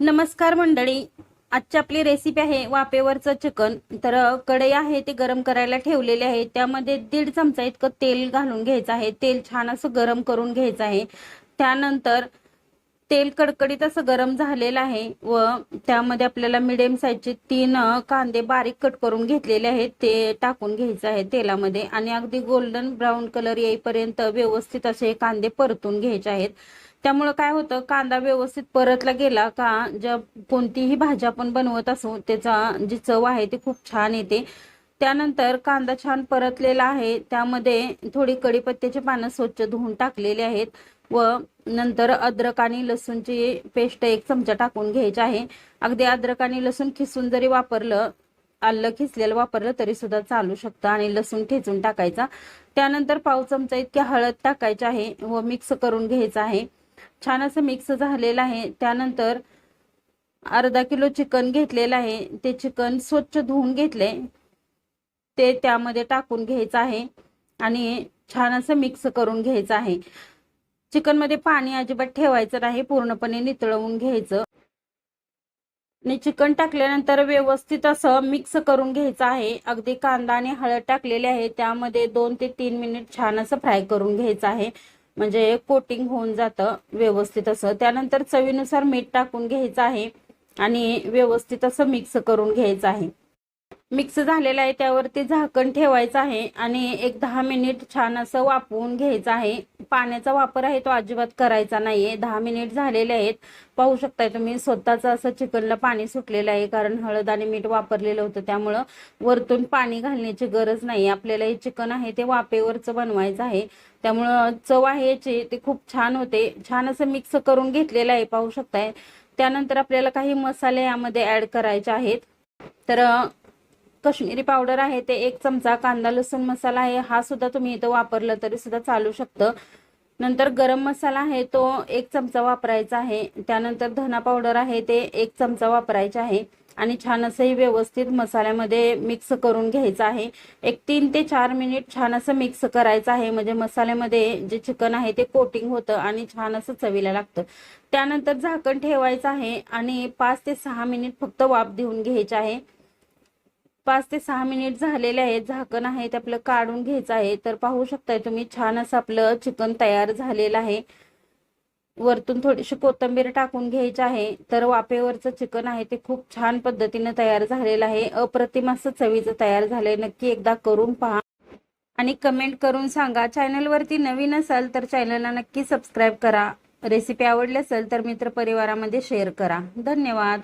नमस्कार मंडळी. आजची आपली रेसिपी आहे वाफेवरचं चिकन. तर कढई आहे ते गरम करायला ठेवलेले आहे. त्यामध्ये दीड चमचा इतकं तेल घालून घ्यायचं आहे. तेल छान असं गरम करून घ्यायचं आहे. त्यानंतर तेल कडकडीत असं गरम झालेलं आहे व त्यामध्ये आपल्याला मिडियम साईजचे तीन कांदे बारीक कट करून घेतलेले आहेत. ते टाकून घ्यायचं आहे तेलामध्ये आणि अगदी गोल्डन ब्राऊन कलर येईपर्यंत व्यवस्थित असे कांदे परतून घ्यायचे आहेत. त्यामुळं काय होतं कांदा व्यवस्थित परतला गेला का ज्या कोणतीही भाजी आपण बनवत असू त्याचा जी चव आहे ती खूप छान येते. त्यानंतर कांदा छान परतलेला आहे. त्यामध्ये थोडी कडीपत्त्याची पानं स्वच्छ धुवून टाकलेली आहेत व नंतर अद्रक आणि लसूणची पेस्ट एक चमचा टाकून घ्यायची आहे. अगदी अद्रक आणि लसूण खिसून जरी वापरलं आलं खिसलेलं वापरलं तरी सुद्धा चालू शकतं आणि लसूण ठेचून टाकायचा. त्यानंतर पाव चमचा इतकी हळद टाकायची आहे व मिक्स करून घ्यायचं आहे. छान असं मिक्स झालेलं आहे. त्यानंतर अर्धा किलो चिकन घेतलेलं आहे. ते चिकन स्वच्छ धुवून घेतले. ते त्यामध्ये टाकून घ्यायचं आहे आणि छान असं मिक्स करून घ्यायचं आहे. चिकनमध्ये पाणी अजिबात ठेवायचं नाही पूर्णपणे नितळवून घ्यायचं. आणि चिकन टाकल्यानंतर व्यवस्थित असं मिक्स करून घ्यायचं आहे. अगदी कांदा आणि हळद टाकलेले आहे त्यामध्ये दोन ते तीन मिनिट छान असं फ्राय करून घ्यायचं आहे. म्हणजे कोटिंग होऊन जातं व्यवस्थित असं. त्यानंतर चवीनुसार मीठ टाकून घ्यायचं आहे आणि व्यवस्थित असं मिक्स करून घ्यायचं आहे. मिक्स झालेलं आहे त्यावरती झाकण ठेवायचं आहे आणि एक दहा मिनिट छान असं वापरून घ्यायचं आहे. पाण्याचा वापर आहे तो अजिबात करायचा नाहीये. दहा मिनिट झालेले आहेत. पाहू शकताय तुम्ही स्वतःच असं चिकनला पाणी सुटलेलं आहे कारण हळद आणि मीठ वापरलेलं होतं. त्यामुळं वरतून पाणी घालण्याची गरज नाही. आपल्याला हे चिकन आहे ते वाफेवरचं बनवायचं आहे. त्यामुळं चव आहे याची ते खूप छान होते. छान असं मिक्स करून घेतलेलं आहे पाहू शकताय. त्यानंतर आपल्याला काही मसाले यामध्ये ऍड करायचे आहेत. तर कश्मीरी पावडर आहे ते एक चमचा कांदा लसूण मसाला आहे हा सुद्धा तुम्ही इथं वापरला तरी सुद्धा चालू शकतं. नंतर गरम मसाला आहे तो एक चमचा वापरायचा आहे. त्यानंतर धना पावडर आहे ते एक चमचा वापरायचा आहे. आणि छान असंही व्यवस्थित मसाल्यामध्ये मिक्स करून घ्यायचं आहे. एक तीन ते चार मिनिट छान असं मिक्स करायचं आहे. म्हणजे मसाल्यामध्ये जे चिकन आहे ते कोटिंग होतं आणि छान असं चवीला लागतं. त्यानंतर झाकण ठेवायचं आहे आणि पाच ते सहा मिनिट फक्त वाफ देऊन घ्यायचे आहे. पाच ते सहा मिनिट झालेले आहेत. झाकण आहे ते आपलं काढून घ्यायचं आहे. तर पाहू शकताय तुम्ही छान असं आपलं चिकन तयार झालेलं आहे. वरतून थोडीशी कोथिंबीर टाकून घ्यायची आहे. तर वाफेवरचं चिकन आहे ते खूप छान पद्धतीने तयार झालेलं आहे. अप्रतिम असं चवीचं तयार झालंय. नक्की एकदा करून पहा. आणि कमेंट करून सांगा. चॅनलवरती नवीन असाल तर चॅनलला नक्की सबस्क्राईब करा. रेसिपी आवडली असेल तर मित्रपरिवारामध्ये शेअर करा. धन्यवाद.